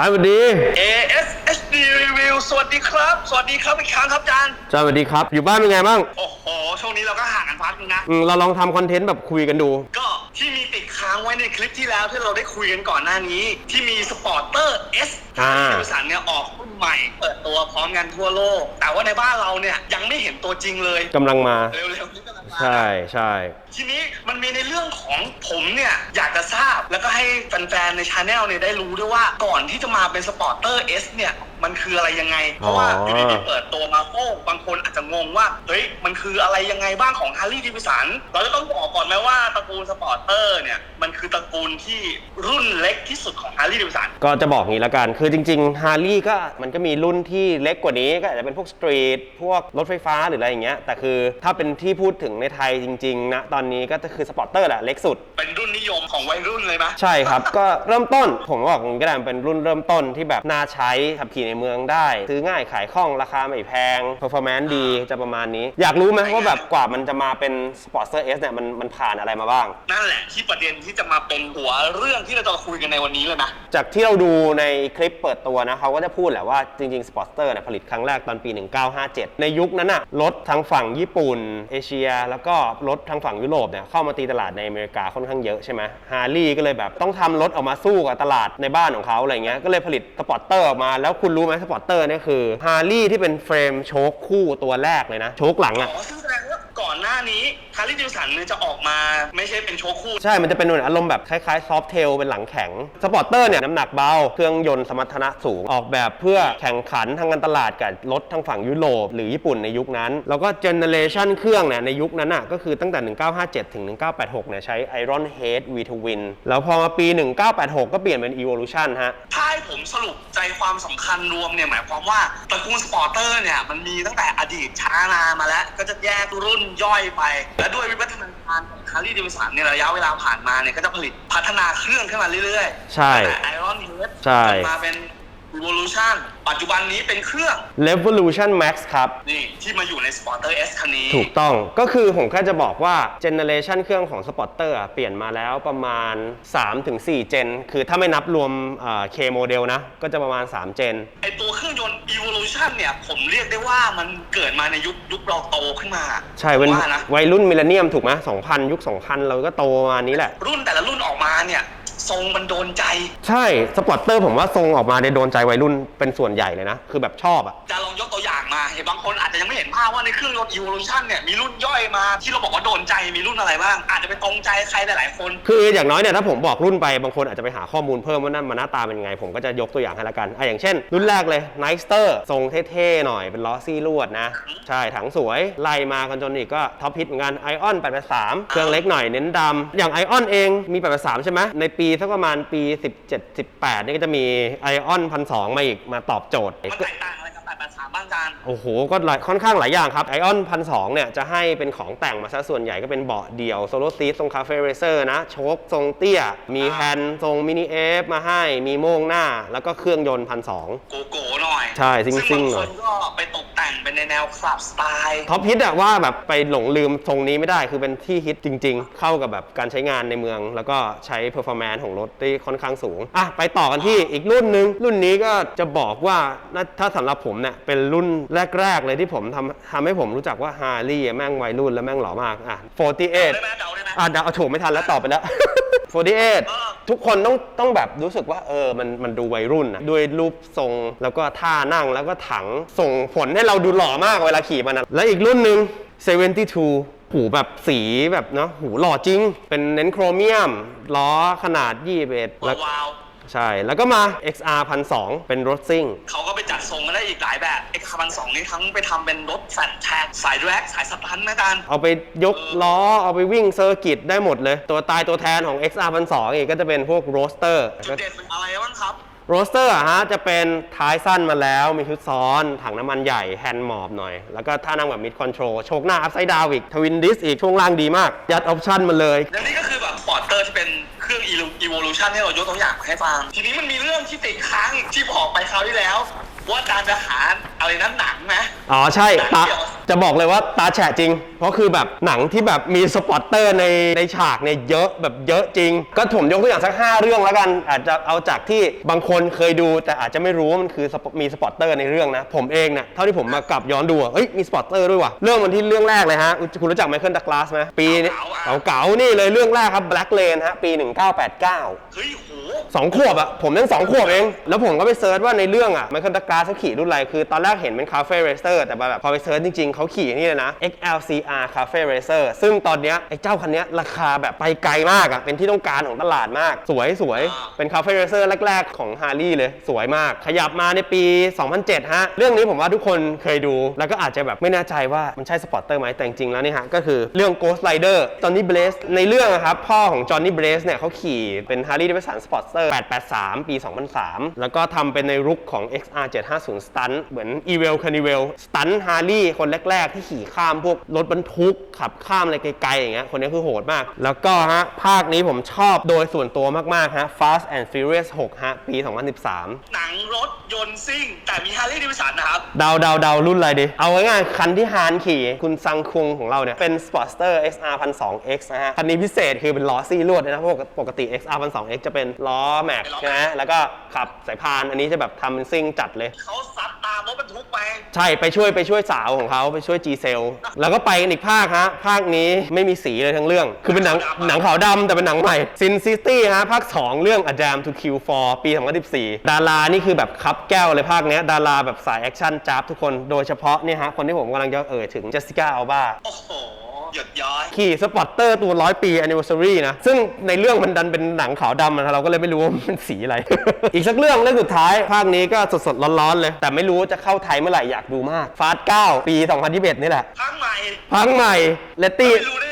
จานสวัสดี ASHD Review สวัสดีครับ สวัสดีครับอีกครั้งครับอาจารย์ จานสวัสดีครับ อยู่บ้านเป็นไงบ้างโอ้โห ช่วงนี้เราก็ห่างกันพักนึงนะ อืมเราลองทำคอนเทนต์แบบคุยกันดู ก็ที่มีติดค้างไว้ในคลิปที่แล้วที่เราได้คุยกันก่อนหน้านี้ ที่มีสปอร์เตอร์ S อ่าที่บริษัทเนี่ยออกรุ่นใหม่ เปิดตัวพร้อมกันทั่วโลก แต่ว่าในบ้านเราเนี่ยยังไม่เห็นตัวจริงเลย กำลังมา เร็วๆนี้กำลังมา ใช่ใช่ทีนี้มันมีในเรื่องของผมเนี่ยอยากจะทราบแล้วก็ให้แฟนๆในชาแนลเนี่ยได้รู้ด้วยว่าก่อนที่จะมาเป็นสปอร์เตอร์ S เนี่ย มันคืออะไรยังไง เพราะว่าอยู่ดีๆเปิดตัวมาโอ้บางคนอาจจะงงว่าเฮ้ยมันคืออะไรยังไงบ้างของฮาร์ลีดิวิสันเราจะต้องบอกก่อนไหมว่าตระกูลสปอร์เตอร์เนี่ยมันคือตระกูลที่รุ่นเล็กที่สุดของฮาร์ลีดิวิสันก็จะบอกงี้ละกัน คือจริงๆฮาร์ลีก็มันก็มีรุ่นที่เล็กกว่านี้ก็อาจจะเป็นพวกสตรีทพวกรถไฟฟ้าหรืออะไรอย่างเงี้ยแต่คือถ้าเป็นที่พูดถึงในไทยจริงๆนะตอนนี้ก็จะคือสปอร์เตอร์แหละเล็กสุด เป็นรุ่นนิยมของวัยรุ่นเลยไหมใช่ครับก็เริ่มต้นผมบอกอย่างนี้ก็ได้มันเป็นรุ่นเริ่มต้นที่แบบน่าใช้ขับขี่ในเมืองได้ ซื้อง่ายขายคล่องราคาไม่แพง performance ดีจะประมาณนี้ อยากรู้ไหมว่าแบบกว่ามันจะมาเป็น Sportster S เนี่ยมันมันผ่านอะไรมาบ้าง นั่นแหละที่ประเด็นที่จะมาเป็นหัวเรื่องที่เราจะมาคุยกันในวันนี้เลยนะ จากที่เราดูในคลิปเปิดตัวนะเขาก็จะพูดแหละว่าจริงๆ Sportster เนี่ยผลิตครั้งแรกตอนปี 1957 ในยุคนั้นน่ะรถทางฝั่งญี่ปุ่น เอเชีย แล้วก็รถทางฝั่งยุโรปเนี่ยเข้ามาตีตลาดในอเมริกาค่อนข้างเยอะใช่ไหมฮาร์ลีก็เลยแบบต้องทำรถออกมาสู้กับตลาดในบ้านของเขาอะไรเงี้ยก็เลยผลิตสปอร์เตอร์ออกมาแล้วคุณรู้ไหมสปอร์เตอร์เนี่ยคือฮาร์ลีที่เป็นเฟรมโชคคู่ตัวแรกเลยนะ โชคหลังอ๋อะอซึ่งแสดงว่า ก่อนหน้านี้ฮาร์ลีดิวสันเนี่ยจะออกมาไม่ใช่เป็นโชว์คู่ ใช่ มันจะเป็นเหมือนอารมณ์แบบคล้ายๆซอฟเทลเป็นหลังแข็ง สปอร์เตอร์เนี่ยน้ำหนักเบา เครื่องยนต์สมรรถนะสูง ออกแบบเพื่อแข่งขันทางการตลาดกับรถทางฝั่งยุโรปหรือญี่ปุ่นในยุคนั้น แล้วก็เจเนเรชันเครื่องเนี่ยในยุคนั้นอะก็คือตั้งแต่ 1957 ถึง 1986 เนี่ยใช้ Iron Head V Twin แล้วพอมาปี 1986 ก็เปลี่ยนเป็น Evolution ฮะ ถ้าให้ผมสรุปใจความสำคัญรวมเนี่ยหมายความว่าตระกูลสปอร์เตอร์เนี่ยมันมีตั้งแต่อดีตช้านานมาแล้วก็จะแยกรุ่นย่อยไป และด้วยวิวัฒนาการของฮาร์ลีดิวสันเนี่ยระยะเวลาผ่านมาเนี่ยก็จะผลิตพัฒนาเครื่องขึ้นมาเรื่อยๆใช่แต่ไอรอนเฮดใช่มาเป็น Evolution ปัจจุบันนี้เป็นเครื่อง Revolution Max ครับ นี่ที่มาอยู่ใน Sporter S คันนี้ ถูกต้องก็คือผมแค่จะบอกว่าเจเนเรชันเครื่องของ Sporter อะเปลี่ยนมาแล้วประมาณ 3-4 เจน คือถ้าไม่นับรวมเคโมเดลนะ ก็จะประมาณ 3 เจน ไอตัวเครื่องยนต์ Evolution เนี่ย ผมเรียกได้ว่ามันเกิดมาในยุคยุคเราโตขึ้นมาใช่เป็นว่านะวัยรุ่นมิลเลนเนียมถูกไหม2000 ยุค 2000 เราก็โตประมาณนี้แหละ รุ่นแต่ละรุ่นออกมาเนี่ย ทรงมันโดนใจ ใช่สปอร์เตอร์ผมว่าทรงออกมาในยโดนใจวัยรุ่นเป็นส่วนใหญ่เลยนะ คือแบบชอบอะจะลองยกตัวอย่างมาเห็นบางคนอาจจะยังไม่เห็นภาพว่าในเครื่องยนต์ Evolution เนี่ยมีรุ่นย่อยมาที่เราบอกว่าโดนใจมีรุ่นอะไรบ้าง อาจจะไปตรงใจใครหลายๆคน คืออย่างน้อยเนี่ยถ้าผมบอกรุ่นไปบางคนอาจจะไปหาข้อมูลเพิ่มว่านั่นมันหน้าตาเป็นยังไง ผมก็จะยกตัวอย่างให้ละกันอะอย่างเช่น รุ่นแรกเลย n i สเตอร์ทรงเท่ๆหน่อยเป็นล้อซี่ลวดนะ ใช่ถังสวยไล่มากันจนอีกก็ท็อปฮิตเหมือนกันไอออน883เครื่องเล็กหน่อยเน้นดำอย่างไอออนเองมี883ใช่ไหมในปีสักประมาณปี 17 18 นี่ก็จะมีไอออนพันสองมาอีกมาตอบโจทย์ มันแตกต่างอะไรกั 883บ้างจานโอ้โห ก็หลายค่อนข้างหลายอย่างครับไอออนพันสเนี่ยจะให้เป็นของแต่งมาซะส่วนใหญ่ก็เป็นเบาะเดี่ยวโซโลซีททรงคาเฟ่เรเซอร์นะโชคทรงเตี้ย มีแฮนด์ทรงมินิเอฟมาให้มีโม่งหน้า แล้วก็เครื่องยนต์พันสโกโก้หน่อยใช่ซิ่งๆซึ่งหน่บาอยงคนก็ไปตกแต่งเป็นในแนวคลับสไตล์ท็อปฮิตอะว่าแบบไปหลงลืมทรงนี้ไม่ได้คือเป็นที่ฮิตจริง ๆ เข้ากับแบบการใช้งานในเมือง แล้วก็ใช้เพอร์ฟอร์แมนซ์ของรถได้ค่อนข้างสูง อะ ไปต่อกันที่อีกรุ่นหนึ่งรุ่นนี้ก็จะบอกว่าน่าถ้าสำหรับผมเนี่ยเป็นรุ่นแรก ๆ เลยที่ผมทำทำให้ผมรู้จักว่าฮาร์ลีแม่งวัยรุ่นและแม่งหล่อมากอะ48ได้ไหมเดาได้ไหมอะเดาเอาโถไม่ทันแล้วตอบไปแล้ว48 ทุกคนต้องต้องแบบรู้สึกว่าเออมันมันดูวัยรุ่นนะด้วยรูปทรงแล้วก็ท่านั่งแล้วก็ถังส่งผลให้เราดูหล่อมากเวลาขี่มันนะและอีกรุ่นหนึ่ง72หูแบบสีแบบเนาะหูหล่อจริง เป็นเน้นโครเมียม ล้อขนาด21แล้วว้าว ใช่ แล้วก็มา XR 1,200เป็นรถซิ่ง เขาก็ไปจัดทรงมาได้อีกหลายแบบเอ็กคาร์บันสองนี่ทั้งไปทำเป็นรถแฟนแท็กสายแร็กสายสตันนะกัน เอาไปยกล้อ เอาไปวิ่งเซอร์กิตได้หมดเลย ตัวตายตัวแทนของ XR 1,200อีกก็จะเป็นพวกโรสเตอร์จุดเด่นเป็นอะไรบ้างครับโรสเตอร์อะฮะจะเป็นท้ายสั้นมาแล้ว มีชุดซ้อน ถังน้ำมันใหญ่ แฮนด์มอบหน่อย แล้วก็ท่านั่งแบบมิดคอนโทรลโชคหน้าอัพไซด์ดาวอีก ทวินดิสอีก ช่วงล่างดีมาก ยัดออปชั่นมาเลย และนี่ก็คือแบบสปอร์เตอร์ที่เป็น เครื่อง Evolution ที่เรายกตัวอย่างให้ฟัง ทีนี้มันมีเรื่องที่ติดค้างอีกที่บอกไปคราวที่แล้ว ว่าการจะหาอะไรนั้นหนังไหมอ๋อใช่ตาเดี๋ยว จจะบอกเลยว่าตาแฉะจริง เพราะคือแบบหนังที่แบบมีสปอตเตอร์ในในฉากเนี่ยเยอะแบบเยอะจริง ก็ผมยกตัวอย่างสัก 5 เรื่องแล้วกัน อาจจะเอาจากที่บางคนเคยดู แต่อาจจะไม่รู้ว่ามันคือสปอมีสปอตเตอร์ในเรื่องนะ ผมเองเนี่ยเท่าที่ผมมากลับย้อนดูอะเอ้ยมีสปอตเตอร์ด้วยว่ะเรื่องมันที่เรื่องแรกเลยฮะ คุณรู้จักไมเคิลดักลาสไหมปีนี้เก่าๆอะเก่าๆนี่เลยเรื่องแรกครับ Black Lane ฮะปี 1989เฮ้ยโหสองขวบอะผมยังสองขวบเอง แล้วผมก็ไปเซิร์ชว่าในเรื่องอะไมเคิลดักกาสเขาขี่รุ่นอะไรคือตอนแรกเห็นเป็นคาเฟ่เรเซอร์แต่แบบพอไปเซิร์ชจริงๆเขาขี่นี่เลยนะ XLCR Cafe Racer ซึ่งตอนเนี้ยไอ้เจ้าคันเนี้ยราคาแบบไปไกลมากอะเป็นที่ต้องการของตลาดมาก สวยสวยเป็นคาเฟ่เรเซอร์แรก ๆ ของฮาร์ลีเลย สวยมาก ขยับมาในปี 2007 ฮะ เรื่องนี้ผมว่าทุกคนเคยดู แล้วก็อาจจะแบบไม่แน่ใจว่ามันใช่สปอร์เตอร์ไหมแต่จริงๆแล้วนี่ฮะ ก็คือเรื่อง Ghost Rider จอห์นนี่เบรสในเรื่องอะครับ พ่อของจอห์นนี่เบรสเนี่ยเขาขี่เป็น Harley Davidson Sportster 883 ปี 2003 แล้วก็ทำเป็นในรุกของ XR 750 Stunt เหมือน e v e l c a r n i v a l Stunt Harley คนแรกๆ ที่ขี่ข้ามพวกรถบรรทุกขับข้ามอะไรไกลๆอย่างเงี้ยคนนี้คือโหดมาก แล้วก็ฮะภาคนี้ผมชอบโดยส่วนตัวมาก ๆ ฮะ Fast and Furious 6 ฮะ ปี 2013 หนังรถยนต์ซิ่ง แต่มีฮาร์ลีย์ดิวิสันนะครับ เดาเดาเดารุ่นอะไรดี เอาง่ายๆคันที่ฮานขี่คุณซังคุงของเราเนี่ย เป็น Sportster XR 1002X นะฮะ คันนี้พิเศษคือเป็นล้อซี่ลวดเลยนะเพราะปกติ XR 1002X จะเป็นล้อแม็กเป็นล้อใช่ไหมแล้วก็ขับสายพานอันนี้จะแบบทำเป็นซิ่งจัดเลยเขาซัดตามรถบรรทุกไป ใช่ไปช่วยไปช่วยสาวของเขาไปช่วย G c e l แล้วก็ไปกันอีกภาคฮะ ภาคนี้ไม่มีสีเลยทั้งเรื่อง คือเป็นหนังขาวดำอะหนังขาวดำแต่เป็นหนังใหม่ Sin City ฮะ ภาค 2 เรื่อง A Jam to Kill for ปี2014 ดารานี่คือแบบคับแก้วเลยภาคเนี้ยดาราแบบสายแอคชั่นจ้าบทุกคนโดยเฉพาะเนี่ยฮะ คนที่ผมกำลังจะเอ่ยถึง Jessica Alba โอ้โห หยดย้อย ขี่สปอตเตอร์ตัวร้อยปี anniversary นะ ซึ่งในเรื่องมันดันเป็นหนังขาวดำนะเราก็เลยไม่รู้ว่ามันเป็นสีอะไร อีกสักเรื่องเรื่องสุดท้าย ภาคนี้ก็สดๆ ร้อนๆ เลย แต่ไม่รู้จะเข้าไทยเมื่อไหร่อยากดูมากฟาส9ปี 2021 นี่แหละ ข้างใหม่ภาคใหม่เลตตี้ ไม่รู้ได้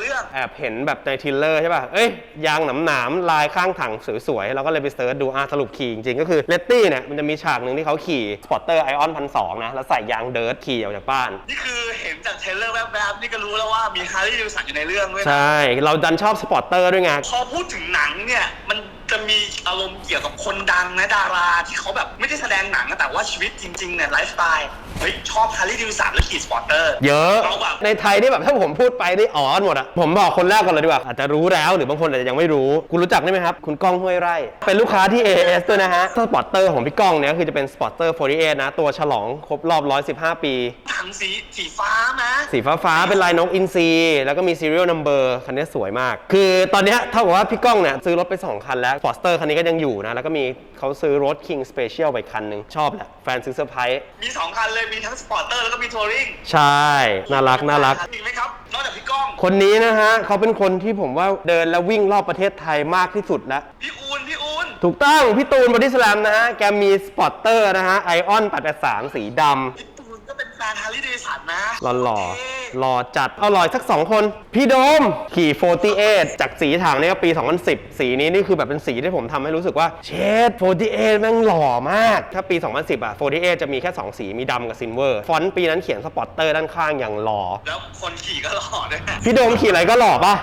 เรื่อง แอบเห็นแบบในทริลเลอร์ใช่ป่ะ เอ้ยยางหนามๆลายข้างถังสวยๆเราก็เลยไปเซิร์ชดูอะสรุปขี่จริงๆ ก็คือเลตตี้เนี่ยมันจะมีฉากหนึ่งที่เขาขี่สปอตเตอร์ไอออนพันสนะ แล้วใส่ยางเดิร์ทขี่ออกจากบ้าน นี่คือเห็นจากเทรลเลอร์แวบๆนี่ก็รู้แล้วว่ามีฮาร์ลีย์เดวิสันอยู่ในเรื่องด้วยนะใช่ เราดันชอบสปอตเตอร์ด้วยไงพอพูดถึงหนังเนี่ยมัน จะมีอารมณ์เกี่ยวกับคนดังนะดาราที่เขาแบบไม่ได้แสดงหนังนะแต่ว่าชีวิตจริงๆเนี่ยไลฟ์สไตล์เฮ้ยชอบฮาร์ลีย์เดวิสันและขี่สปอร์เตอร์เยอะเราแบบในไทยนี่แบบถ้าผมพูดไปนี่อ๋อหมดอะผมบอกคนแรกก่อนเลยดีกว่าอาจจะรู้แล้วหรือบางคนอาจจะยังไม่รู้ คุณรู้จักได้ไหมครับ คุณก้องห้วยไร่ เป็นลูกค้าที่ AS ด้วยนะฮะสปอร์เตอร์ของพี่ก้องเนี่ยคือจะเป็นสปอร์เตอร์48นะตัวฉลองครบรอบ 115 ปี ถังสีสีฟ้านะสีฟ้าฟ้าๆเป็นลายนกอินทรีแล้วก็มี serial number คันนี้สวยมาก คือตอนเนี้ยเท่ากับว่าพี่ก้องเนี่ยซื้อรถไป2คันแล้ว Forster คันนี้ก็ยังอยู่นะ แล้วก็มีเขาซื้อรถ King Special ไปคันหนึ่งชอบแหละ แฟนซื้อเซอร์ไพรส์มีสองคันเลยมีทั้งสปอร์เตอร์แล้วก็มีทัวริงใช่ น่ารักน่ารักมีไหมครับ นอกจากพี่ก้อง คนนี้นะฮะเขาเป็นคนที่ผมว่าเดินแล้ววิ่งรอบประเทศไทยมากที่สุดแล้ว พี่อูนพี่อูนถูกต้อง พี่ตูนบอดี้สแลมนะฮะ แกมีสปอตเตอร์นะฮะไอออน883สีดำพี่ตูนก็เป็นแฟนฮาร์ลีย์เดวิสันนะหล่อหล่อเท่ หล่อจัดเอาหล่อสัก 2 คน พี่โดมขี่ 48 จากสีถังนี่ก็ปี 2010 สีนี้นี่คือแบบเป็นสีที่ผมทำให้รู้สึกว่าเชด48 แม่งหล่อมาก ถ้าปี 2010อะ48 จะมีแค่ 2 สีมีดำกับซิลเวอร์ ฟอนต์ปีนั้นเขียนสปอตเตอร์ด้านข้างอย่างหล่อ แล้วคนขี่ก็หล่อด้วยพี่โดมขี่อะไรก็หล่อป่ะ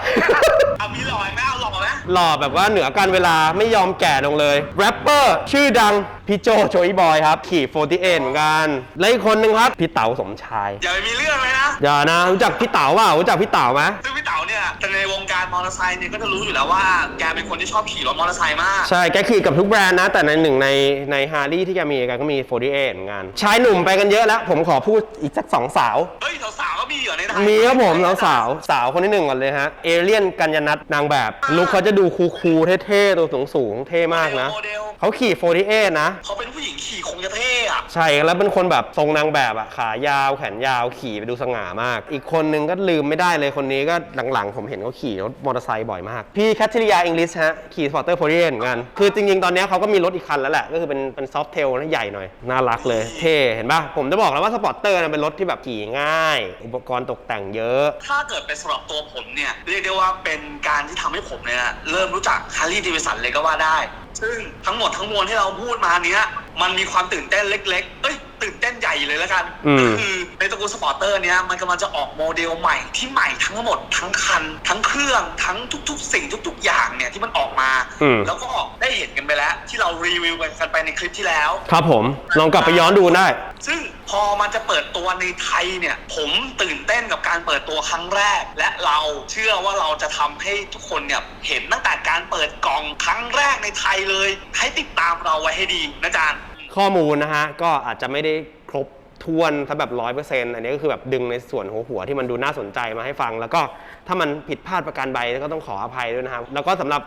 เอามีหล่อไหมเอาหล่อไหมหล่อแบบว่าเหนือการเวลาไม่ยอมแก่ลงเลยแรปเปอร์ชื่อดังพี่โจโจยบอยครับขี่ 48 เหมือนกัน และอีกคนนึงครับ พี่เต๋าสมชาย อย่าไปมีเรื่องเลยนะ อย่านะรู้จักพี่เต๋าเปล่ารู้จักพี่เต๋าไหมซึ่งพี่เต๋าเนี่ยแต่ในวงการมอเตอร์ไซค์เนี่ยก็จะรู้อยู่แล้วว่าแกเป็นคนที่ชอบขี่รถมอเตอร์ไซค์มาก ใช่แกขี่กับทุกแบรนด์นะ แต่ในหนึ่งในในฮาร์ลีที่แกมีแกก็มี 48เหมือนกันชายหนุ่มไปกันเยอะแล้ว ผมขอพูดอีกสักสองสาว เฮ้ยสาวๆก็มีเหรอในไทยมีครับผมสาวสาวสาวคนที่หนึ่งก่อนเลยฮะเอเลียนกัญญนัทนางแบบลุคเขาจะดูคูลๆเท่ๆตัวสูงๆเท่มากนะโมเดลเขาขี่ 48 นะ เขาเป็นผู้หญิงขี่คงจะเท่อะใช่แล้วเป็นคนแบบทรงนางแบบอะขายาวแขนยาวขี่ไปดูสง่ามากอีกคนนึงก็ลืมไม่ได้เลยคนนี้ก็หลังๆ ผมเห็นเขาขี่รถมอเตอร์ไซค์บ่อยมาก พี่แคทเธอรียาอังกฤษฮะ ขี่สปอร์เตอร์โฟรีเหมือนกัน คือจริงๆ ตอนนี้เขาก็มีรถอีกคันแล้วแหละ ก็คือเป็นเป็นซอฟเทลนะใหญ่หน่อย น่ารักเลย เท่ เห็นปะผมจะบอกแล้วว่าสปอร์เตอร์เป็นรถที่แบบขี่ง่าย อุปกรณ์ตกแต่งเยอะ ถ้าเกิดเป็นสำหรับตัวผมเนี่ยเรียกได้ว่าเป็นการที่ทำให้ผมเนี่ยเริ่มรู้จักฮาร์ลีย์เดวิสันเลยก็ว่าได้ ซึ่งทั้งหมดทั้งมวลที่เราพูดมาเนี้ยมันมีความตื่นเต้นเล็ก ๆ เอ้ย ตื่นเต้นใหญ่เลยแล้วกันอืม ก็คือในตระกูลสปอร์เตอร์เนี้ยมันกำลังจะออกโมเดลใหม่ที่ใหม่ทั้งหมดทั้งคัน ทั้งเครื่องทั้งทุก ๆ สิ่งทุก ๆ อย่างเนี่ยที่มันออกมา อืมแล้วก็ได้เห็นกันไปแล้ว ที่เรารีวิวกันไปในคลิปที่แล้ว ครับผมลองกลับไปย้อนดูได้ ซึ่งพอมันจะเปิดตัวในไทยเนี่ย ผมตื่นเต้นกับการเปิดตัวครั้งแรก และเราเชื่อว่าเราจะทำให้ทุกคนเนี่ยเห็นตั้งแต่การเปิดกล่องครั้งแรกในไทยเลย ให้ติดตามเราไว้ให้ดีนะจาน ข้อมูลนะฮะก็อาจจะไม่ได้ครบถ้วนซะแบบร้อยเปอร์เซ็นต์อันนี้ก็คือแบบดึงในส่วนหัวหัวๆที่มันดูน่าสนใจมาให้ฟัง แล้วก็ถ้ามันผิดพลาดประการใดก็ต้องขออภัยด้วยนะครับ แล้วก็สำหรับ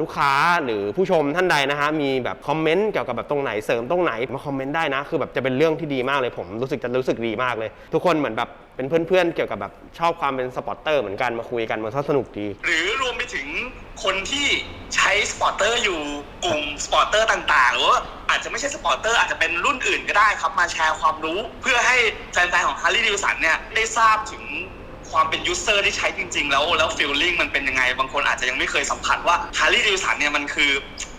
ลูกค้าหรือผู้ชมท่านใดนะฮะมีแบบคอมเมนต์เกี่ยวกับแบบตรงไหนเสริมตรงไหนมาคอมเมนต์ได้นะ คือแบบจะเป็นเรื่องที่ดีมากเลยผมรู้สึกจะรู้สึกดีมากเลย ทุกคนเหมือนแบบเป็นเพื่อนๆเกี่ยวกับแบบชอบความเป็นสปอร์เตอร์เหมือนกันมาคุยกันมันสนุกดี หรือรวมไปถึง คนที่ใช้สปอร์เตอร์อยู่กลุ่มสปอร์เตอร์ต่างๆ หรือว่าอาจจะไม่ใช่สปอร์เตอร์อาจจะเป็นรุ่นอื่นก็ได้ครับมาแชร์ความรู้ เพื่อให้แฟนๆของ Harley Davidson เนี่ยได้ทราบถึงความเป็นยูเซอร์ที่ใช้จริงๆ แล้วแล้วฟีลลิ่งมันเป็นยังไง บางคนอาจจะยังไม่เคยสัมผัสว่า Harley Davidson เนี่ยมันคือ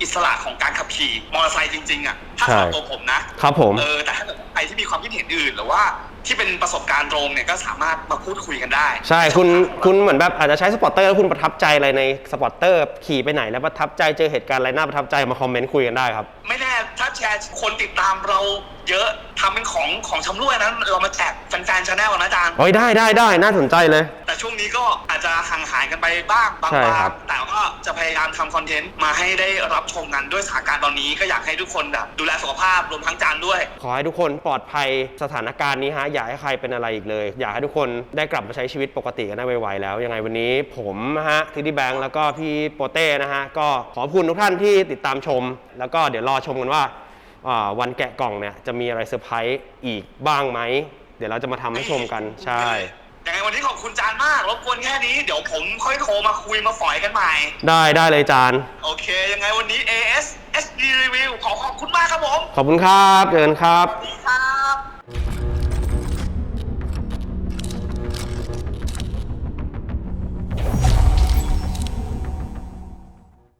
อิสระของการขับขี่มอเตอร์ไซค์จริงๆอะถ้าใช่สำหรับตัวผมนะครับผมเออแต่ถ้าเกิดใครที่มีความคิดเห็นอื่นหรือว่า ที่เป็นประสบการณ์ตรงเนี่ยก็สามารถมาพูดคุยกันได้ใช่คุณคุณเหมือนแบบอาจจะใช้สปอร์ตเตอร์แล้วคุณประทับใจอะไรในสปอร์ตเตอร์ขี่ไปไหนแล้วประทับใจเจอเหตุการณ์อะไรน่าประทับใจมาคอมเมนต์คุยกันได้ครับ ไม่แน่ถ้า แชร์คนติดตามเราเยอะทำเป็นของของชำร่วยนั้น เรามาแจกแฟนๆชาแนลนะอาจารย์ โอ้ยได้ได้ได้น่าสนใจเลย แต่ช่วงนี้ก็อาจจะห่างหายกันไปบ้างบางใช่ครัๆบแต่ก็จะพยายามทำคอนเทนต์มาให้ได้รับชมกันด้วยสถานการณ์ตอนนี้ก็อยากให้ทุกคนแบบดูแลสุขภาพรวมทั้งจานด้วย ขอให้ทุกคนปลอดภัยสถานการณ์นี้ฮะอย่าให้ใครเป็นอะไรอีกเลย อยากให้ทุกคนได้กลับมาใช้ชีวิตปกติกันได้ไวๆแล้ว ยังไงวันนี้ผมนะฮะทีดีแบงค์แล้วก็พี่โปเต้นะฮะก็ขอบคุณทุกท่านที่ติดตามชม แล้วก็เดี๋ยวรอชมกันว่าอ่า วันแกะกล่องเนี่ยจะมีอะไรเซอร์ไพรส์อีกบ้างไหม เดี๋ยวเราจะมาทำให้ชมกันใช่ ยังไงวันนี้ขอบคุณจานมากรบกวนแค่นี้ เดี๋ยวผมค่อยโทรมาคุยมาฝอยกันใหม่ ได้ได้เลยจาน โอเค ยังไงวันนี้ AS SD Review ขอขอบคุณมากครับผมขอบคุณครับ เจอกันครับ สวัสดีครับ